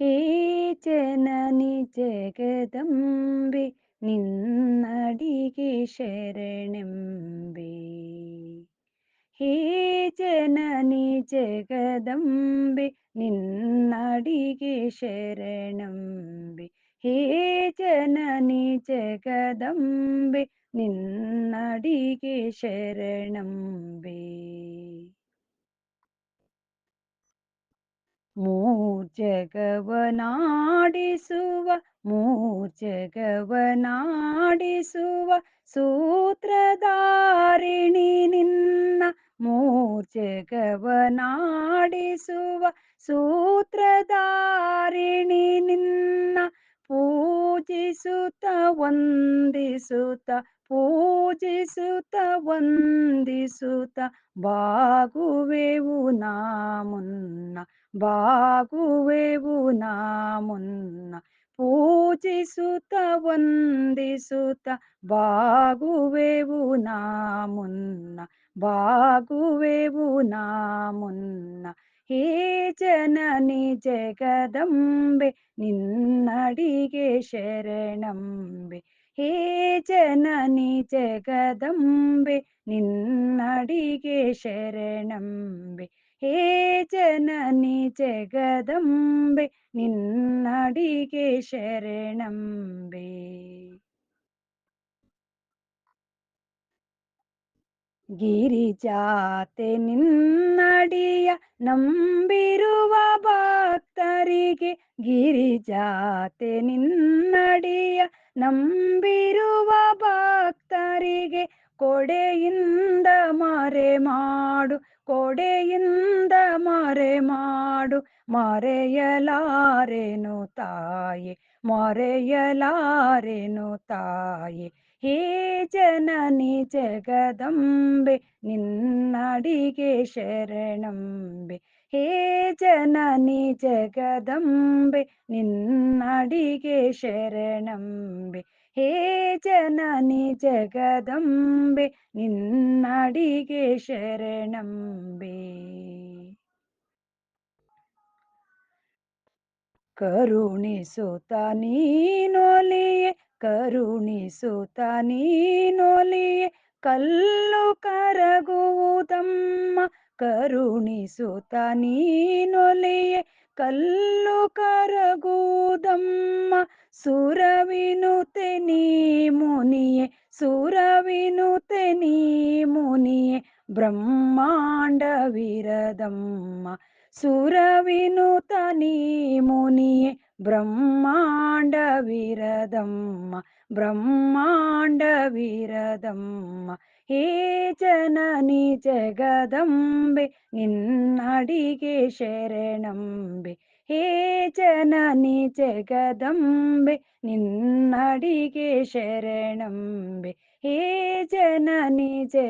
ಹೇ ಜನನಿ ಜಗದಂಬೆ ನಿನ್ನಡಿಗೆ ಶರಣೆಂಬೆ ಹೇ ಜನನಿ ಜಗದಂಬೆ ನಿನ್ನಡಿಗೆ ಶರಣಂಬೆ ಹೇ ಜನನಿ ಜಗದಂಬೆ ನಿನ್ನಡಿಗೆ ಶರಣಂಬೆ ಮೂರ್ಜಗವನಾಡಿಸುವ ಮೂರ್ಜಗವನಾಡಿಸುವ ಸೂತ್ರಧಾರಿಣಿ ನಿನ್ನ ಮೂರ್ಜಗವನಾಡಿಸುವ ಸೂತ್ರಧಾರಿಣಿ ನಿನ್ನ. ಪೂಜಿಸುತ್ತ, ವಂದಿಸುತ್ತ ಪೂಜಿಸುತ್ತ, ವಂದಿಸುತ್ತ, ಬಾಗುವೆವು ನಾ ಮುನ್ನ, ಬಾಗುವೆವು ನಾ ಮುನ್ನ. ಪೂಜಿಸುತ್ತ, ವಂದಿಸುತ್ತ, ಬಾಗುವೆವು ನಾ ಮುನ್ನ, ಬಾಗುವೆವು ನಾ ಹೇ ಜನನಿ ಜಗದಂಬೆ ನಿನ್ನಡಿಗೆ ಶರಣಂಬೆ ಹೇ ಜನನಿ ಜಗದಂಬೆ ನಿನ್ನಡಿಗೆ ಶರಣಂಬೆ ಹೇ ಜನನಿ ಜಗದಂಬೆ ನಿನ್ನಡಿಗೆ ಶರಣಂಬೆ ಗಿರಿಜಾತೆ ನಿನ್ನಡಿಯ ನಂಬಿರುವ ಭಕ್ತರಿಗೆ ಗಿರಿಜಾತೆ ನಿನ್ನಡಿಯ ನಂಬಿರುವ ಭಕ್ತರಿಗೆ ಕೊಡೆಯಿಂದ ಮರೆ ಮಾಡು, ಕೊಡೆಯಿಂದ ಮರೆ ಮಾಡು. ಮರೆಯಲಾರೆನು ತಾಯಿ ಮರೆಯಲಾರೆನು ತಾಯಿ. ಹೇ ಜನನಿ ಜಗದಂಬೆ, ನಿನ್ನಡಿಗೆ ಶರಣಂಬೆ. ಹೇ ಜನನಿ ಜಗದಂಬೆ, ನಿನ್ನಡಿಗೆ ಶರಣಂಬೆ. ಹೇ ಜನನಿ ಜಗದಂಬೆ, ನಿನ್ನಡಿಗೆ ಶರಣಂಬೆ. ಕರುಣಿಸುತ್ತ ನೀನೊಲಿಯೆ ಕರುಣಿಸುತ್ತ ನೀನೊಲಿಯೆ, ಕಲ್ಲು ಕರಗುವುದಮ್ಮ ಕರುಣಿಸುತ್ತ ನೀನೊಲಿಯೆ, ಕಲ್ಲು ಕರಗೂದಮ್ಮ ಸುರವಿನುತೆ ನೀ ಮುನಿಯೇ ಸುರವಿನುತೆ ನೀ ಮುನಿಯೆ ಬ್ರಹ್ಮಾಂಡವಿರದಮ್ಮ ಸುರವಿನುತ ನೀ ಮುನಿಯೆ ಬ್ರಹ್ಮಾಂಡವಿರದಮ್ಮ ಬ್ರಹ್ಮಾಂಡವಿರದಮ್ಮ ಹೇ ಜನನಿ ಜಗದಂಬೆ ನಿನ್ನಡಿಗೆ ಶರಣಂಬೆ ಹೇ ಜನನಿ ಜಗದಂಬೆ ನಿನ್ನಡಿಗೆ ಶರಣಂಬೆ ಹೇ ಜನನಿ ಜ